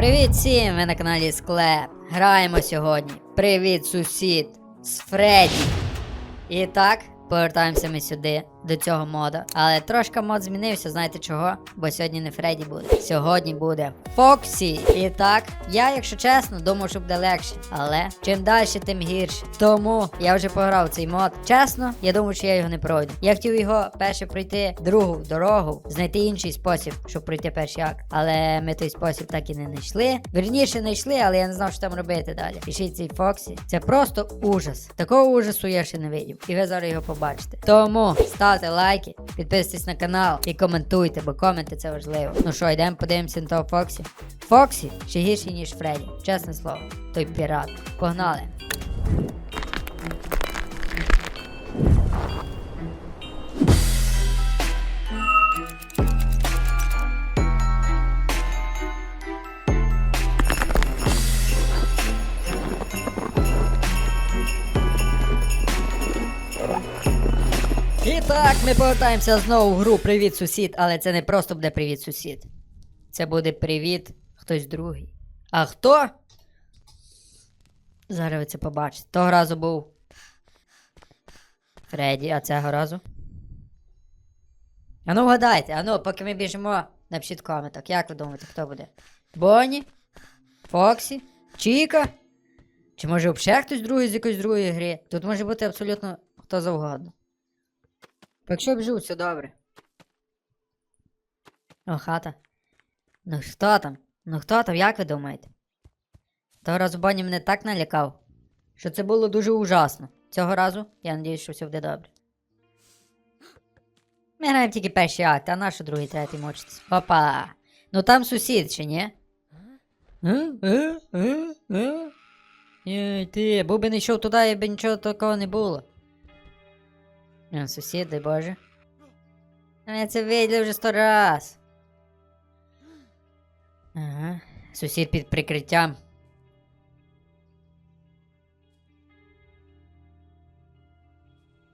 Привіт всім! Ви на каналі Склеп. Граємо сьогодні. Привіт, сусід! З Фредді. І так, повертаємося ми сюди, до цього мода. Але трошки мод змінився, знаєте чого? Бо сьогодні не Фредді буде. Сьогодні буде Фоксі. І так, я, якщо чесно, думав, що буде легше. Але чим далі, тим гірше. Тому я вже пограв цей мод. Чесно, я думаю, що я його не пройду. Я хотів його перше пройти другу дорогу, знайти інший спосіб, щоб пройти перший акт. Але ми той спосіб так і не знайшли. Вірніше знайшли, але я не знав, що там робити далі. Пишіть цей Фоксі. Це просто ужас. Такого ужасу я ще не видів. І ви зараз його побачите. Тому ставте лайки, підписуйтесь на канал і коментуйте, бо коменти це важливо. Ну що, йдемо подивимося на того Фоксі. Фоксі ще гірший, ніж Фредді. Чесне слово, той пірат. Погнали. Ми повертаємося знову в гру Привіт, сусід, але це не просто буде привіт, сусід. Це буде привіт хтось другий. А хто? Зараз ви це побачите. Того разу був Фредді, а цього разу. А ну вгадайте, а ну, поки ми біжимо, напишіть в коментах. Як ви думаєте, хто буде? Бонні? Фоксі? Чіка? Чи може взагалі хтось другий з якоїсь другої гри? Тут може бути абсолютно хто завгодно. Якщо б жив, все добре. О, хата. Ну хто там? Ну хто там, як ви думаєте? Того разу Бонні мене так налякав, що це було дуже ужасно. Цього разу я надіюсь, що все буде добре. Ми граємо тільки перший акт, а наш другий, третій мочиться. Опа! Ну там сусід ще, ні? Е? Е? Е? Е? Ти, був би не йшов туди, якби нічого такого не було. А, сусід, дай Боже. Ми це виділи вже сто раз. Ага. Сусід під прикриттям.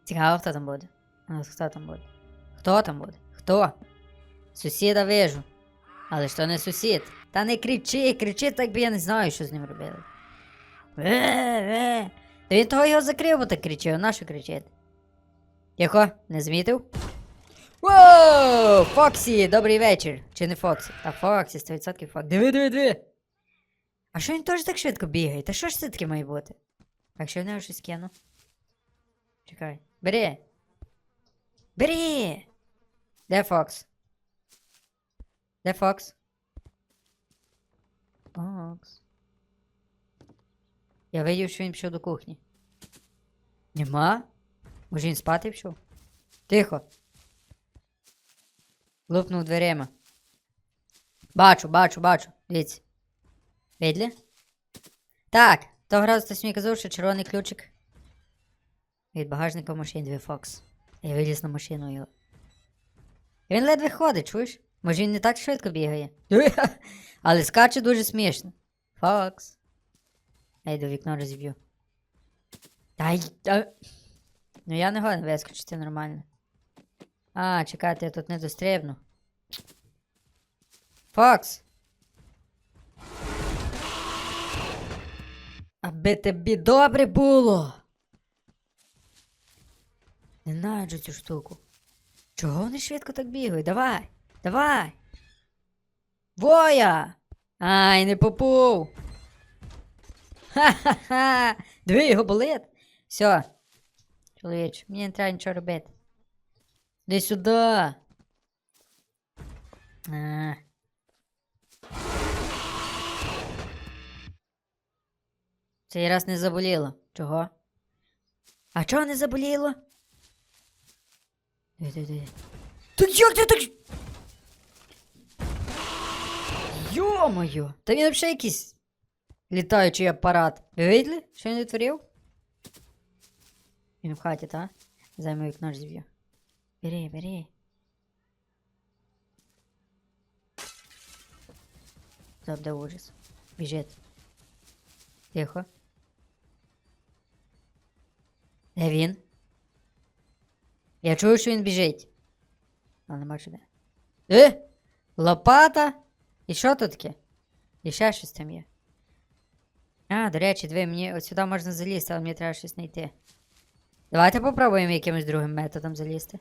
Цікаво, хто там буде. Хто там буде? Хто там буде? Хто? Сусіда вижу. Але ж не сусід. Та не кричи, кричи, так би я не знаю, що з ним робили. Е, е. Та він того його закрив, бо так кричив, на що кричити? Тихо, не змітив? Воу! Фоксі, добрий вечір. Чи не Фоксі? Та Фоксі, 100% Фоксі. Диви, диви, диви. А що він теж так швидко бігає? Та що ж це таке має бути? Так, що в нього щось кину? Чекай. Бери. Бери! Де Фокс? Де Фокс? Фокс. Я видів, що він пішов до кухні. Нема? Може він спати пішов? Тихо. Лупнув дверима. Бачу, бачу, бачу. Дивіться. Видли? Так, того разу хтось мені казав, що червоний ключик. Від багажника в машині дві Фокс. Я виліз на машину його. І він ледве ходить, чуєш? Може він не так швидко бігає. Але скаче дуже смішно. Фокс. Я йду вікно розіб'ю. Та й. та- Ну я не годен вискочити нормально. А, чекайте, я тут не дострибну. Фокс! Аби тобі добре було. Ненавиджу цю штуку. Чого вони швидко так бігають? Давай! Давай! Воя! Ай, не попув! Ха-ха-ха! Диви, його болить! Все. Чоловіч, мені не треба нічого робити. Іди сюди. А. Цей раз не заболіло. Чого? А чого не заболіло? Так як ти так. Йо-моє! Та він взагалі якийсь літаючий апарат. Ви видели, що він відтворив? Він в хаті, та? Займе вікно ж зіб'ю. Бери, бери. Завжди ужас. Біжить. Тихо. Де він? Я чую, що він біжить. А нема що де. Е? Лопата? І що тут таке? І ще щось там є. А, до речі, диви, мені от сюди можна залізти, але мені треба щось знайти. Давайте попробуємо якимось другим методом залізти.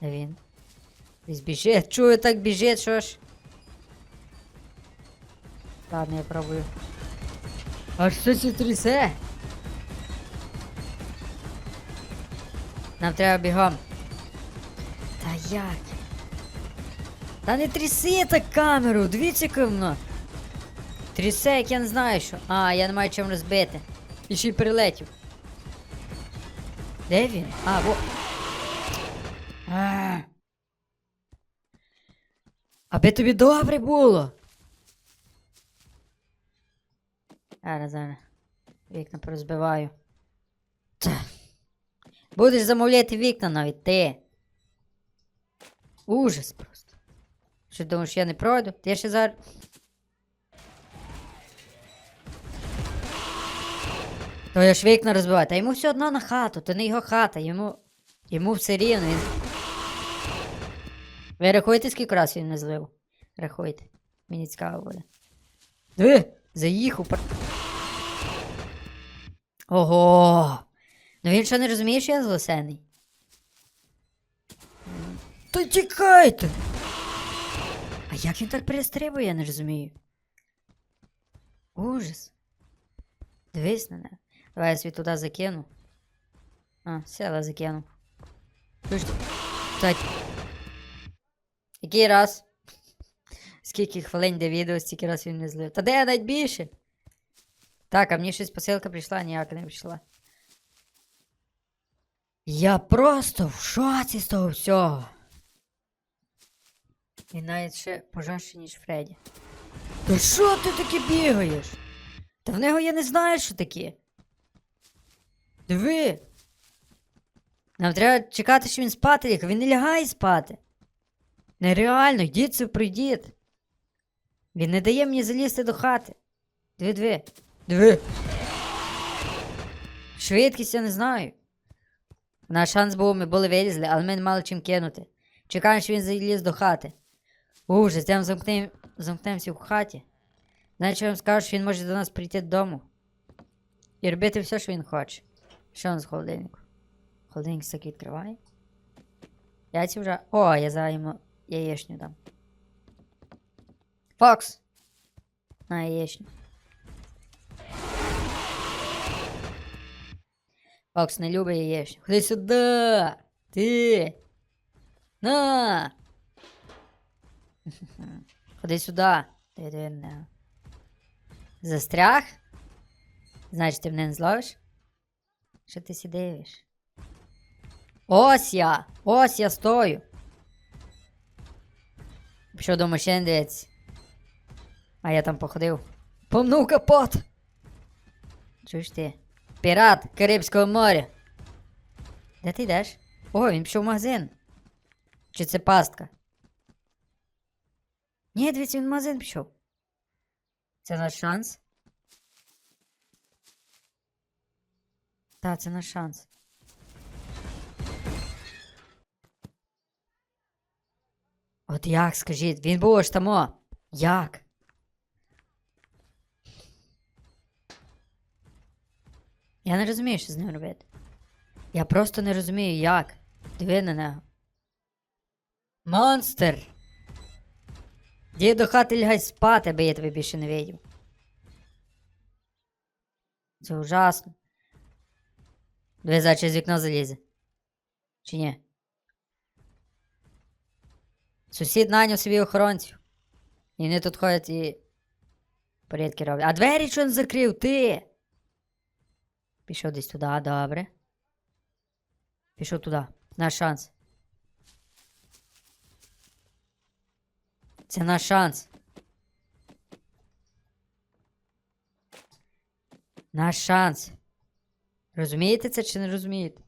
Де він? Десь біжить. Чую, так біжить, що ж. Ладно, я пробую. А що це трясе? Нам треба бігом. Та як? Та не тряси так камеру, дивіться воно. Трясе, як я не знаю що. А, я не маю чим розбити. І ще й прилетів. Де він? А, во. А. Аби тобі добре було. Зараз, зараз. Вікна порозбиваю. Та. Будеш замовляти вікна навіть ти. Ужас просто. Що думаєш, я не пройду? Ти ще зараз. То я ж вікна розбиваю. Та йому все одно на хату, то не його хата, йому. Йому все рівно. Він... Ви рахуєте, скільки раз він не злив? Рахуйте. Мені цікаво буде. Диви! Заїхав. пар- Ого! Ну він що не розуміє, що я злосений? Та тікайте! А як він так перестрибує, я не розумію. Ужас. Дивись на мене. Давай я свій туди закину. А, села закину. Та... Який раз? Скільки хвилин де відео, стільки раз він не злив. Та де навіть більше? Так, а мені щось посилка прийшла, ніяка не прийшла. Я просто в шоці з того всього. І навіть ще пожорстче, ніж Фредді. Та що ти таке бігаєш? Та в нього я не знаю, що таке. Диви. Нам треба чекати, що він спати ліг, він не лягає спати. Нереально, йдіть це пройдіть. Він не дає мені залізти до хати. Диви, диви. Диви. Швидкість я не знаю. Наш шанс був, ми були вилізли, але ми не мали чим кинути. Чекаємо, що він заліз до хати. Ужас, йдемо замкнем, замкнемося в хаті. Знаєте, що я вам скажу, що він може до нас прийти додому. І робити все, що він хоче. Що у нас в холодильнику? Холодильник так відкриває. Яйця вже. О, я зараз йому яєчню дам. Фокс! На яєчню. Фокс не любить яєчню. Ходи сюди! Ти! На! Ходи сюди. Ти, не. Застряг? Значить, ти мене не зловиш? Що ти сі дивиш? Ось я! Ось я стою! Пішов до машини дивиться. А я там походив. Помнув капот! Чуєш ти? Пірат Карибського моря. Де ти йдеш? О, він пішов в магазин. Чи це пастка? Ні, дивіться, він в магазин пішов. Це наш шанс. Так, це наш шанс. От як, скажіть, він був аж тамо. Як? Я не розумію, що з ним робити. Я просто не розумію, як. Диви на нього. Монстр! Іди до хати лягай спати, аби я тебе більше не видів. Це ужасно. Диви, за через вікно залізе. Чи ні? Сусід наняв собі охоронців. І вони тут ходять і порядки роблять. А двері чого не закрив? Ти? Пішов десь туди, добре. Пішов туди. Наш шанс. Це наш шанс. Наш шанс. Розумієте це чи не розумієте?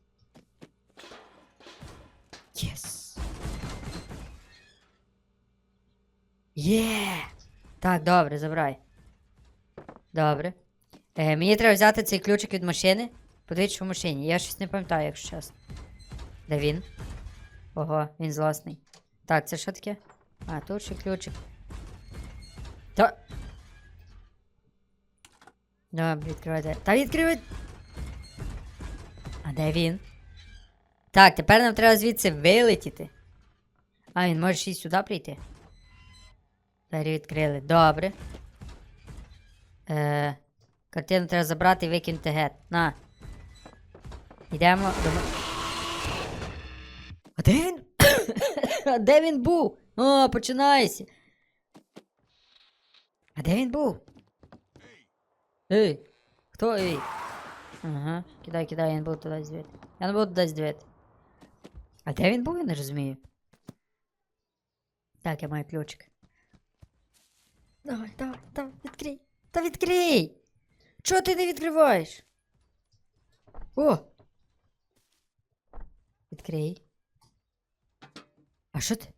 Єс. Є. Так, добре, забирай. Добре. Е, мені треба взяти цей ключик від машини. Подивіться, що в машині. Я щось не пам'ятаю, якщо чесно. Де він? Ого, він злосний. Так, це що таке? А, тут ще ключик. Та. Добре, відкривайте. Та відкривай. А де він? Так, тепер нам треба звідси вилетіти. А, він може ще й сюди прийти. Двері відкрили. Добре. Е, картину треба забрати і викинути гет. На. Йдемо до. А де він? а де він був? О, починається. А де він був? Ей! Хто ей? Ага, кидай, кидай, я не буду туди здивити. Я не буду туди здивити. А де він був, я не розумію. Так, я маю ключик. Давай, давай, давай, відкрий. Та відкрий! Чого ти не відкриваєш? О! Відкрий. А що ти?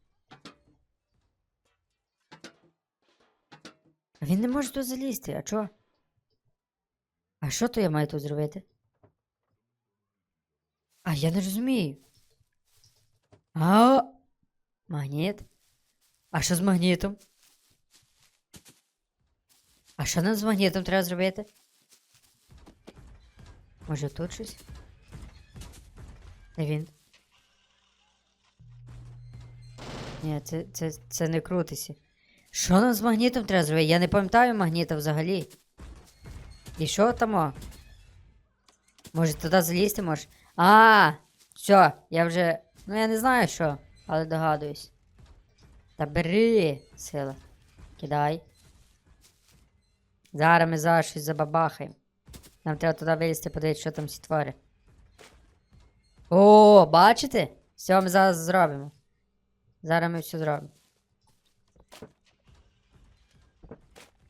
А Він не може тут залізти, а чого? А що то я маю тут зробити? А я не розумію. А магніт? А що з магнітом? А що нам з магнітом треба зробити? Може тут щось? Де він? Ні, це, це, це не крутиться. Що нам з магнітом треба зробити? Я не пам'ятаю магніта взагалі. І що там? о? Може туди залізти може? А, все, я вже. Ну я не знаю що, але догадуюсь. Та бери, сила. Кидай. Зараз ми зараз щось забабахаємо. Нам треба туди вилізти, подивитися, що там всі твори. О, бачите? Все ми зараз зробимо. Зараз ми все зробимо.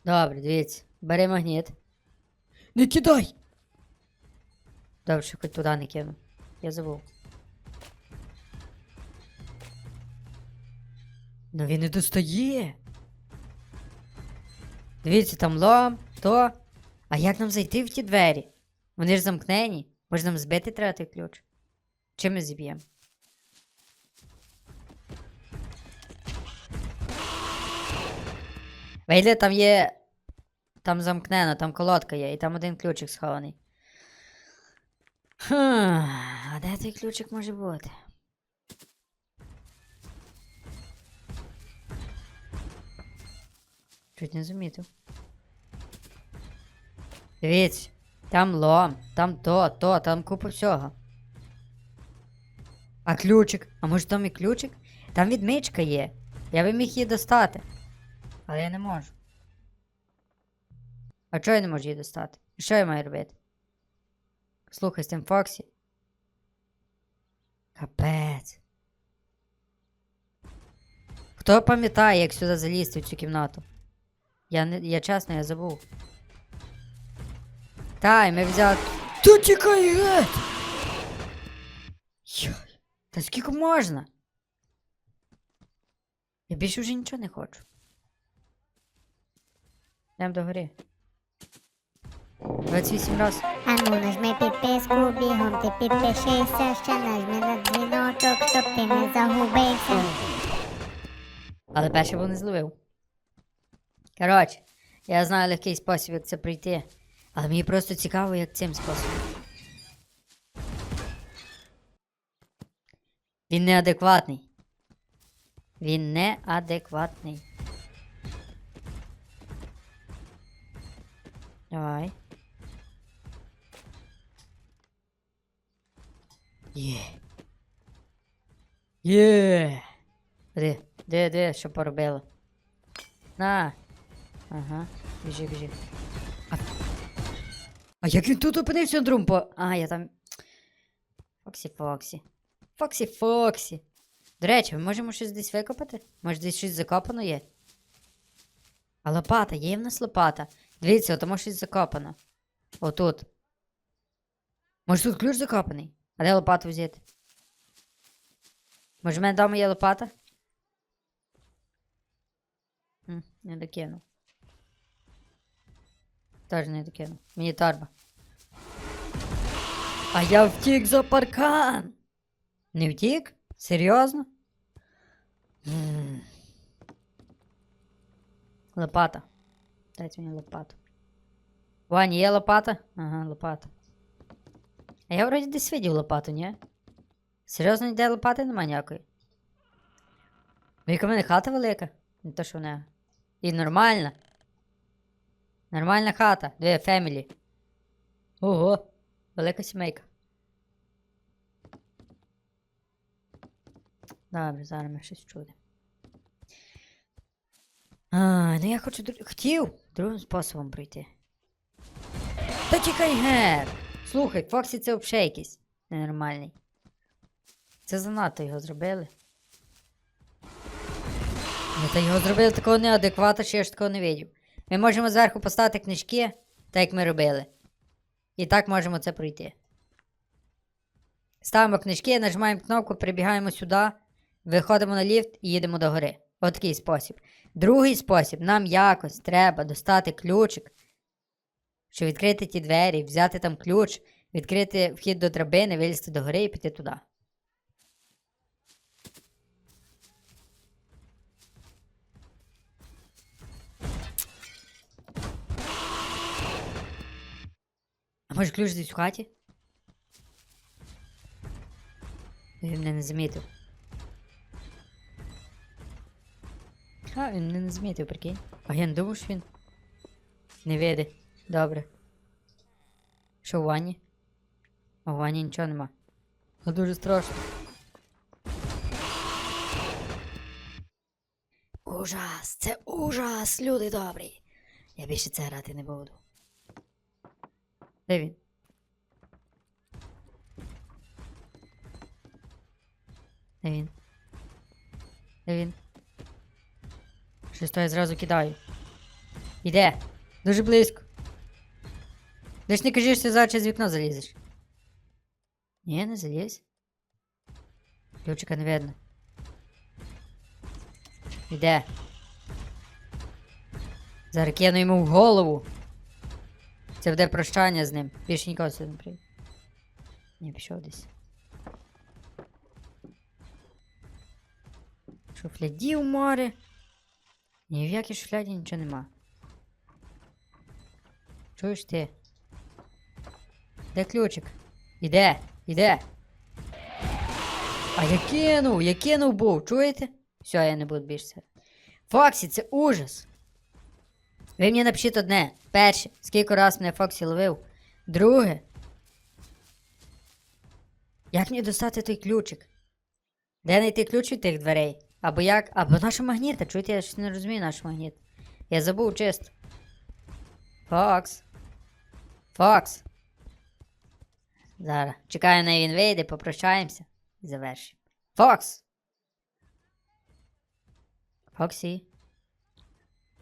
Добре, дивіться. Бери магніт. Не кидай! Добре, що хоч туди не кину. Я забув. Ну він не достає. Дивіться, там лом, то. А як нам зайти в ті двері? Вони ж замкнені. Може нам збити треба той ключ? Чим ми зіб'ємо? Вийде, там є. Там замкнено, там колодка є, і там один ключик схований. Хм, а де той ключик може бути? Чуть не замітив. Дивіться, там лом, там то, то, там купа всього. А ключик? А може там і ключик? Там відмичка є. Я би міг її достати. Але я не можу. А чого я не можу її достати? Що я маю робити? Слухай з тим Фоксі. Капець. Хто пам'ятає, як сюди залізти в цю кімнату? Я не. Я чесно, я забув. Та, і ми взяли. Та тікай геть! Та скільки можна? Я більше вже нічого не хочу. Йдемо до гори. 28 раз. Ану, нажми підписку, бігом ти підпишися, ще нажми на дзвіночок, щоб ти не загубився. Але перше був не зловив. Коротше, я знаю легкий спосіб, як це пройти. Але мені просто цікаво, як цим способом. Він неадекватний. Він неадекватний. Давай. Є. Є. Де, де, де, що поробило? На. Ага, біжи, біжи. А, а як він тут опинився на другому по. А, я там. Фоксі Фоксі. Фоксі Фоксі. До речі, ми можемо щось десь викопати? Може десь щось закопано є? А лопата, є в нас лопата. Дивіться, тому щось закопано. Отут. Може тут ключ закопаний? А де лопату взяти? Може в мене вдома є лопата? М, Не докинув. Теж не докинув. Мені торба. А я втік за паркан. Не втік? Серйозно? М. Лопата. дайте мені лопату. Ваня, є лопата? Ага, лопата. Я вроді десь видів лопату, ні? Серйозно, ніде лопати нема ніякої. Яка в мене хата велика? Не то, що в неї. І нормальна. Нормальна хата. Дві фемілі. Ого, велика сімейка. Добре, зараз ми щось чудимо. А, ну я хочу дру... хотів другим способом пройти. Та тікай гер! Слухай, Фоксі це взагалі якийсь ненормальний. Це занадто його зробили. Ну, та його зробили такого неадеквата, що я ж такого не видів. Ми можемо зверху поставити книжки, так як ми робили. І так можемо це пройти. Ставимо книжки, нажимаємо кнопку, прибігаємо сюди, виходимо на ліфт і їдемо до гори. Отакий спосіб. Другий спосіб, нам якось треба достати ключик, щоб відкрити ті двері, взяти там ключ, відкрити вхід до драбини, вилізти до гори і піти туди. А може ключ десь в хаті? Він мене не замітив. А, він мене не замітив, прикинь. А я не думав, що він. Не види. Добре. Що в ванні? А в ванні нічого нема. Ну дуже страшно. Ужас! Це ужас, люди добрі. Я більше це грати не буду. Де він? Де він? Де він? Щось то я зразу кидаю. Іде. Дуже близько. Ти ж не кажеш, що зараз через вікно залізеш. Ні, не залізь. Ключика не видно. Іде. Зараз кину йому в голову. Це буде прощання з ним. Більше нікого сюди не прийде. Ні, пішов десь. Шуфляді в море. Ні в якій шуфляді нічого нема. Чуєш ти? Де ключик? Іде, іде. А я кинув, я кинув був, чуєте? Все, я не буду більше. Фоксі, це ужас. Ви мені напишіть одне. Перше, скільки раз мене Фоксі ловив. Друге. Як мені достати той ключик? Де знайти ключ від тих дверей? Або як? Або наша магніта. Чуєте, я щось не розумію наш магніт. Я забув чисто. Фокс. Фокс. Зараз. Чекаю, на він вийде, попрощаємося і завершимо. Фокс! Фоксі.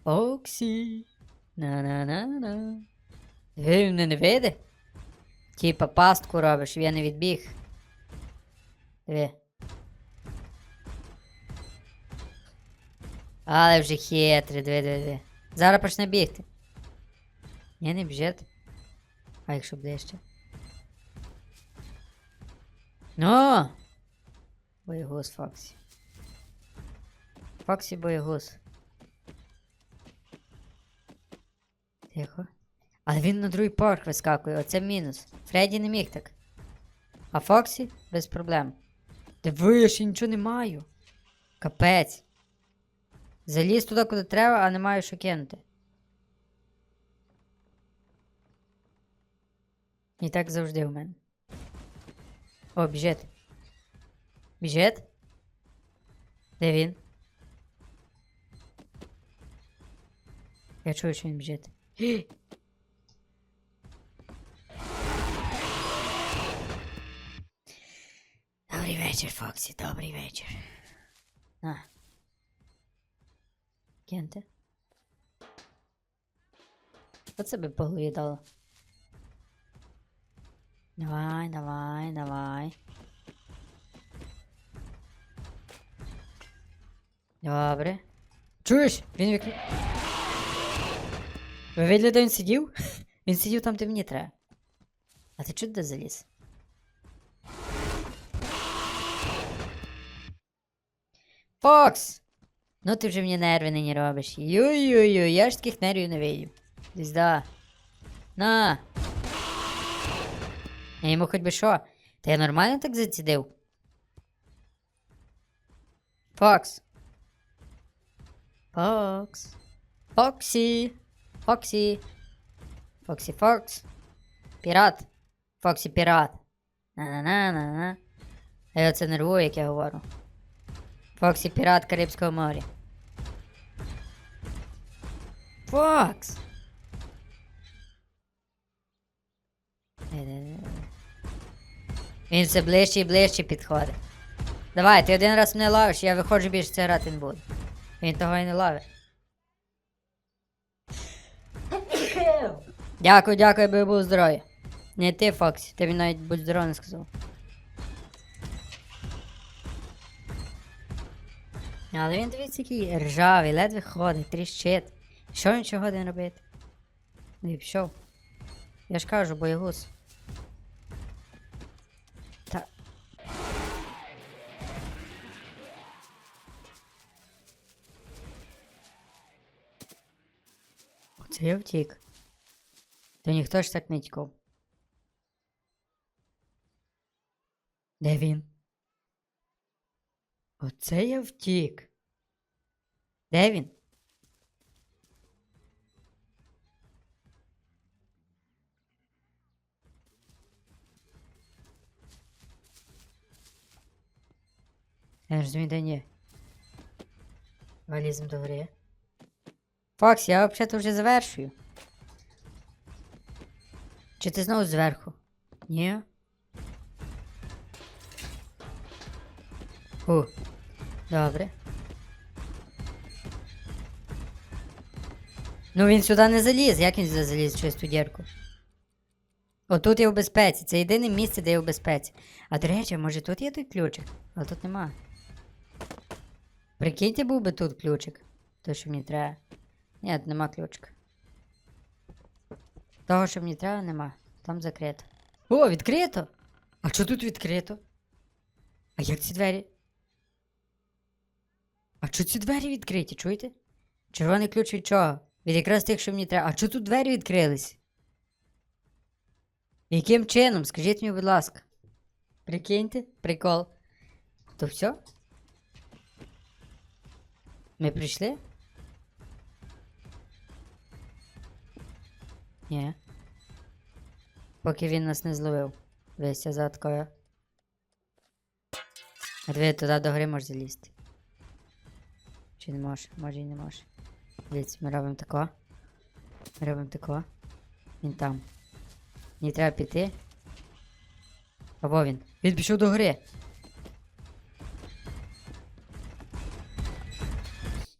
Фоксі. На-на-на-на. Ви не вийде? Типа пастку робиш, я не відбіг. Диви. Але вже хитрий, диви, диви, диви. Зараз почне бігти. Ні, не біжить. А якщо ближче? Ну! Боєгуз Фоксі. Фоксі боєгуз. Тихо. Але він на другий поверх вискакує, оце мінус. Фредді не міг так. А Фоксі без проблем. Диви, я ще нічого не маю. Капець. Заліз туди, куди треба, а не маю що кинути. І так завжди у мене. О, біжить. Біжить? Де він? Я чую, що він біжить. Добрий вечір, Фоксі, добрий вечір. На. Кенте. Оце би по. Давай, давай, давай. Добре. Чуєш? Він вікно. Ви видели, де він сидів? Він сидів там, де мені треба. А ти чого де заліз? Фокс! Ну ти вже мені нерви нині робиш. Ю-ю-ю, я ж таких нервів не видів. Звізда. На. Я йому хоч би що. Та я нормально так зацідив. Фокс. Фокс. Фоксі. Фоксі. Фоксі Фокс. Пірат. Фоксі пірат. На-на-на-на-на. А я це нервую, як я говорю. Фоксі пірат Карибського моря. Фокс! Він все ближче і ближче підходить. Давай, ти один раз мене ловиш, я виходжу більше це грати не буду. Він того і не ловить. Дякую, дякую, би був здоровий. Не ти, Фоксі, ти мені навіть будь здоровий не сказав. Але він дивіться який ржавий, ледве ходить, тріщить. Що він чого один робити? Ну і пішов. Я ж кажу, боягуз. Я втік. То ніхто ж так не тікав. Де він? Оце я втік. Де він? Я ж розумію. Валізм до гри. Фокс, я взагалі вже завершую. Чи ти знову зверху? Ні? Фу. Добре. Ну він сюди не заліз. Як він сюди заліз через ту дірку? Отут я в безпеці. Це єдине місце, де я в безпеці. А до речі, може тут є той ключик? Але тут нема. Прикиньте, був би тут ключик. То, що мені треба. Тут нема ключика. Того, що мені треба, нема. Там закрито. О, відкрито! А що тут відкрито? А як ці двері? А що ці двері відкриті, чуєте? Червоний ключ від чого? Від якраз тих, що мені треба. А що тут двері відкрились? Яким чином? Скажіть мені, будь ласка. Прикиньте, прикол. То все? Ми прийшли? Ні. Поки він нас не зловив. Весь я заткою. А диви, туди до гори можеш залізти. Чи не може? Може і не може. Дивіться, ми робимо тако. Ми робимо тако. Він там. Мені треба піти. Або він. Він пішов до гори.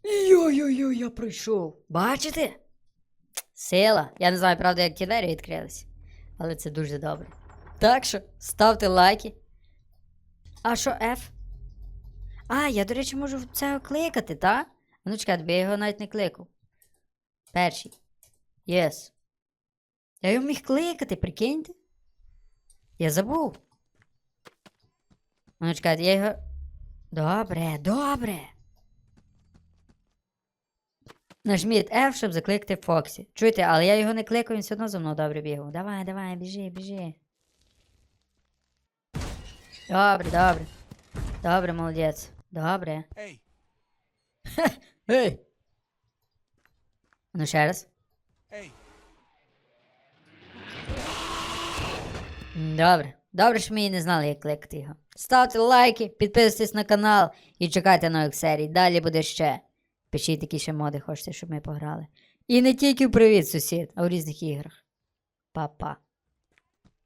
Йо-йо-йо, я пройшов. Бачите? Сила. Я не знаю, правда, як ті двері відкрились. Але це дуже добре. Так що, ставте лайки. А що F? А, я, до речі, можу це кликати, та? А Ну чекай, бо я його навіть не кликав. Перший. Єс. Я його міг кликати, прикиньте. Я забув. Ну чекайте, я його. Добре, добре. Нажміть F, щоб закликати Фоксі. Чуєте, але я його не кликав, він все одно за мною добре бігав. Давай, давай, біжи, біжи. Добре, добре. Добре, молодець. Добре. Ей, Ей! Ну ще раз. ей, Добре. Добре, що ми і не знали, як кликати його. Ставте лайки, підписуйтесь на канал і чекайте нових серій. Далі буде ще. Пишіть, які ще моди хочете, щоб ми пограли. І не тільки в привіт, сусід, а в різних іграх. Па-па.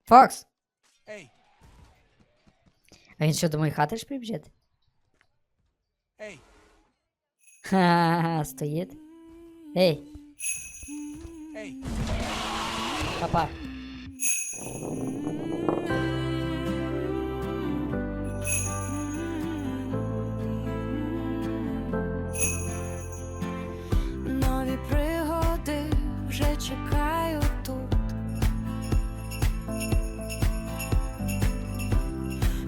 Фокс! ей, А він що, до моєї хати ж прибіжить? ей. Ха-ха-ха, стоїть. Ей, Ей, папа. чекаю тут,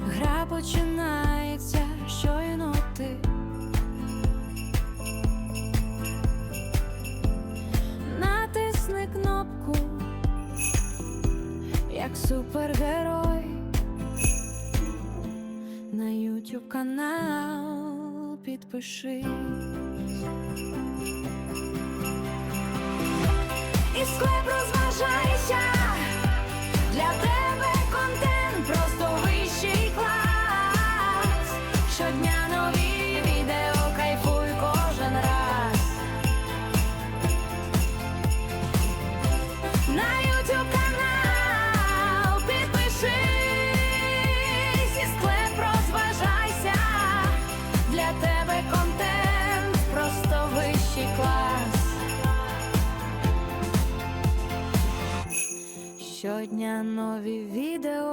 гра починається щойно ти. Натисни кнопку, як супергерой на YouTube канал підпишись. І склеп розважайся, для тебе Щодня нові відео,